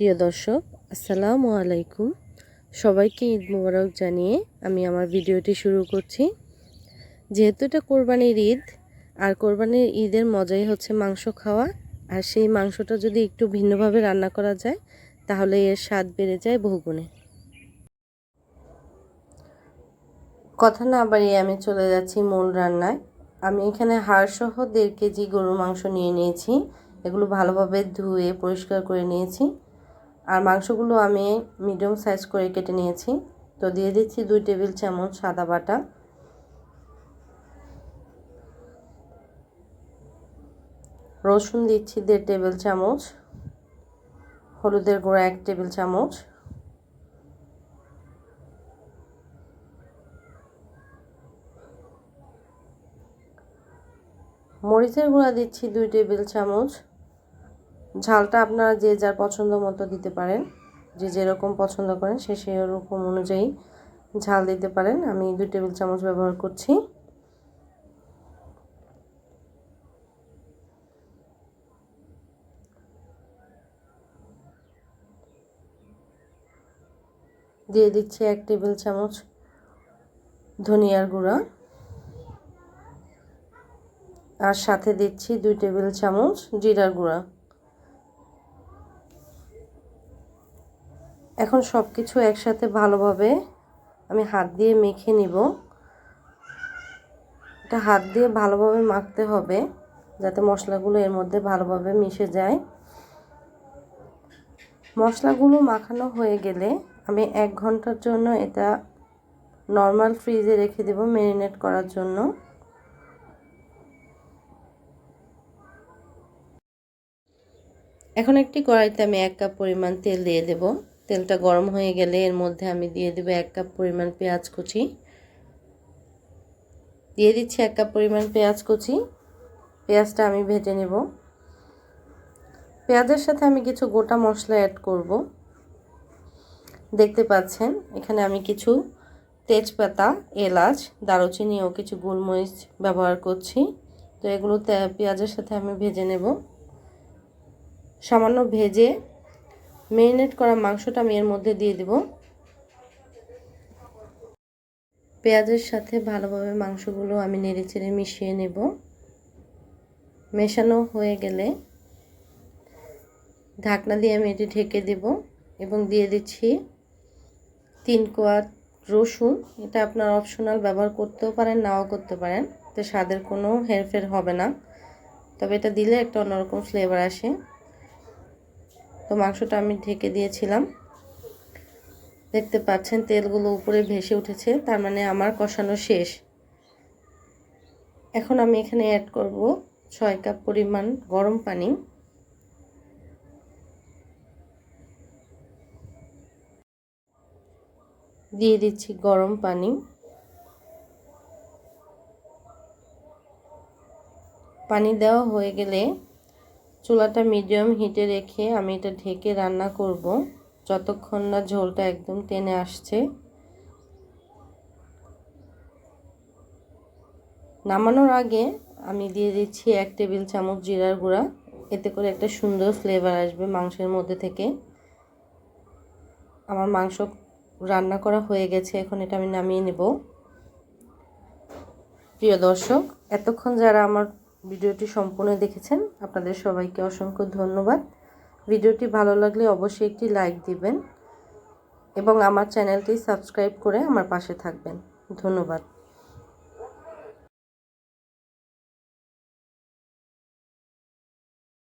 প্রিয় দর্শক, আসসালামু আলাইকুম। সবাইকে ঈদ মোবারক জানিয়ে আমি আমার ভিডিওটি শুরু করছি। যেহেতু এটা কোরবানির ঈদ, আর কোরবানির ঈদের মজাই হচ্ছে মাংস খাওয়া, আর সেই মাংসটা যদি একটু ভিন্নভাবে রান্না করা যায়, তাহলে এর স্বাদ বেড়ে যায় বহুগুণে। কথা না বাড়িয়ে আমি চলে যাচ্ছি মূল রান্নায়। আমি এখানে হাড়সহ দেড় কেজি গরুর মাংস নিয়ে নিয়েছি। এগুলো ভালোভাবে ধুয়ে পরিষ্কার করে নিয়েছি। আর মাংসগুলো আমি মিডিয়াম সাইজ করে কেটে নিয়েছি। তো দিয়ে দিচ্ছি দুই টেবিল চামচ সাদা বাটা। রসুন দিচ্ছি দেড় টেবিল চামচ। হলুদের গুঁড়া এক টেবিল চামচ। মরিচের গুঁড়া দিচ্ছি দুই টেবিল চামচ। ঝালটা আপনারা যে যার পছন্দ মতো দিতে পারেন, যে যেরকম পছন্দ করেন সে সেরকম অনুযায়ী ঝাল দিতে পারেন। আমি দুই টেবিল চামচ ব্যবহার করছি। দিয়ে দিচ্ছি এক টেবিল চামচ ধনিয়ার গুঁড়া। আর সাথে দিচ্ছি দুই টেবিল চামচ জিরার গুঁড়া। এখন সব কিছু একসাথে ভালোভাবে আমি হাত দিয়ে মেখে নিব। এটা হাত দিয়ে ভালোভাবে মাখতে হবে, যাতে মশলাগুলো এর মধ্যে ভালোভাবে মিশে যায়। মশলাগুলো মাখানো হয়ে গেলে আমি এক ঘণ্টার জন্য এটা নর্মাল ফ্রিজে রেখে দেব ম্যারিনেট করার জন্য। এখন একটি কড়াইতে আমি এক কাপ পরিমাণ তেল দিয়ে দেব। তেলটা গরম হয়ে গেলে এর মধ্যে আমি দিয়ে দেবো এক কাপ পরিমাণ পেঁয়াজ কুচি। দিয়ে দিচ্ছি এক কাপ পরিমাণ পেঁয়াজ কুচি। পেঁয়াজটা আমি ভেজে নেব। পেঁয়াজের সাথে আমি কিছু গোটা মশলা অ্যাড করব। দেখতে পাচ্ছেন, এখানে আমি কিছু তেজপাতা, এলাচ, দারুচিনি ও কিছু গোলমরিচ ব্যবহার করছি। তো এগুলো পেঁয়াজের সাথে আমি ভেজে নেব। সামান্য ভেজে মেরিনেট করা মাংসটা আমি এর মধ্যে দিয়ে দেব। পেঁয়াজের সাথে ভালোভাবে মাংসগুলো আমি নেড়ে চেড়ে মিশিয়ে নেব। মেশানো হয়ে গেলে ঢাকনা দিয়ে আমি এটি ঢেকে দেব এবং দিয়ে দিচ্ছি তিন কোয়া রসুন। এটা আপনার অপশনাল ব্যবহার করতেও পারেন, নাও করতে পারেন। তো স্বাদের কোনো হেরফের হবে না। তবে এটা দিলে একটা অন্যরকম ফ্লেভার আসে। তো মাংসটা আমি ঢেকে দিয়েছিলাম। দেখতে পাচ্ছেন তেলগুলো উপরে ভেসে উঠেছে, তার মানে আমার কষানো শেষ। এখন আমি এখানে অ্যাড করব ছয় কাপ পরিমাণ গরম পানি। দিয়ে দিচ্ছি গরম পানি। পানি দেওয়া হয়ে গেলে চুলাটা মিডিয়াম হিটে রেখে আমি এটা ঢেকে রান্না করব। যতক্ষণ না ঝোলটা একদম টেনে আসছে। নামানোর আগে আমি দিয়ে দিচ্ছি এক টেবিল চামচ জিরার গুঁড়া। এতে করে একটা সুন্দর ফ্লেভার আসবে মাংসের মধ্যে থেকে। আমার মাংস রান্না করা হয়ে গেছে, এখন এটা আমি নামিয়ে নেব। প্রিয় দর্শক, এতক্ষণ যারা আমার ভিডিওটি সম্পূর্ণ দেখেছেন, আপনাদের সবাইকে অসংখ্য ধন্যবাদ। ভিডিওটি ভালো লাগলে অবশ্যই একটি লাইক দিবেন এবং আমার চ্যানেলটি সাবস্ক্রাইব করে আমার পাশে থাকবেন। ধন্যবাদ।